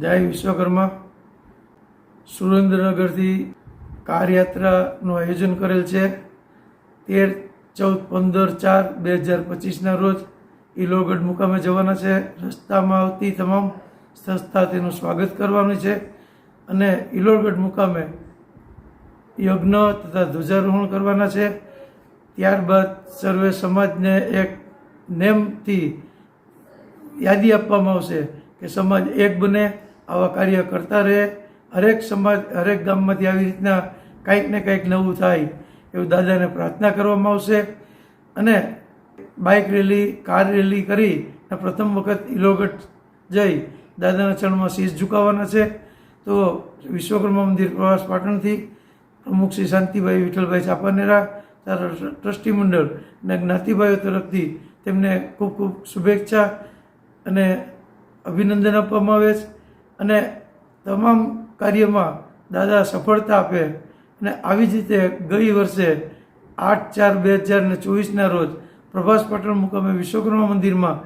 જય વિશ્વકર્મા. સુરેન્દ્રનગરથી કાર યાત્રાનું આયોજન કરેલ છે. તેર ચૌદ પંદર ચાર બે હજાર પચીસના રોજ ઇલોગઢ મુકામે જવાના છે. રસ્તામાં આવતી તમામ સંસ્થા તેનું સ્વાગત કરવાની છે અને ઇલોગઢ મુકામે યજ્ઞ તથા ધ્વજારોહણ કરવાના છે. ત્યારબાદ સર્વે સમાજને એક નેમથી યાદી આપવામાં આવશે કે સમાજ એક બને. આવા કાર્ય કરતા રહે. હરેક સમાજ, હરેક ગામમાંથી આવી રીતના કાંઈક ને કાંઈક નવું થાય એવું દાદાને પ્રાર્થના કરવામાં આવશે. અને બાઇક રેલી, કાર રેલી કરી અને પ્રથમ વખત ઇલોગઢ જઈ દાદાના ચરણમાં શીશ ઝુકાવવાના છે. તો વિશ્વકર્મા મંદિર પ્રવાસ પાટણથી પ્રમુખ શ્રી શાંતિભાઈ વિઠ્ઠલભાઈ ચાપાનેરા તારા ટ્રસ્ટી મંડળ અને જ્ઞાતિભાઈઓ તરફથી તેમને ખૂબ ખૂબ શુભેચ્છા અને અભિનંદન આપવામાં આવે છે. અને તમામ કાર્યમાં દાદા સફળતા આપે અને આવી જ રીતે ગઈ વર્ષે આઠ ચાર બે હજાર ને ચોવીસના રોજ પ્રભાસ પાટણ મુકામે વિશ્વકર્મા મંદિરમાં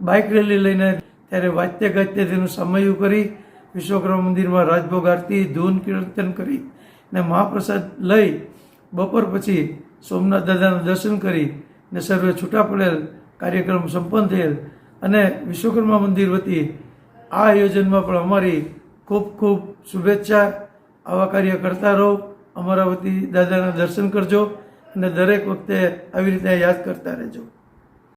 બાઇક રેલી લઈને ત્યારે વાજતે ગાજતે તેનું સમયું કરી વિશ્વકર્મા મંદિરમાં રાજભોગ આરતી, ધૂન કીર્તન કરી ને મહાપ્રસાદ લઈ બપોર પછી સોમનાથ દાદાના દર્શન કરી ને સર્વે છૂટા પડેલ કાર્યક્રમ સંપન્ન થયેલ અને વિશ્વકર્મા મંદિર વતી આ આયોજનમાં પણ અમારી ખૂબ ખૂબ શુભેચ્છા. આવા કાર્ય કરતા રહો. અમારા વતી દાદાના દર્શન કરજો અને દરેક વખતે આવી રીતે યાદ કરતા રહેજો.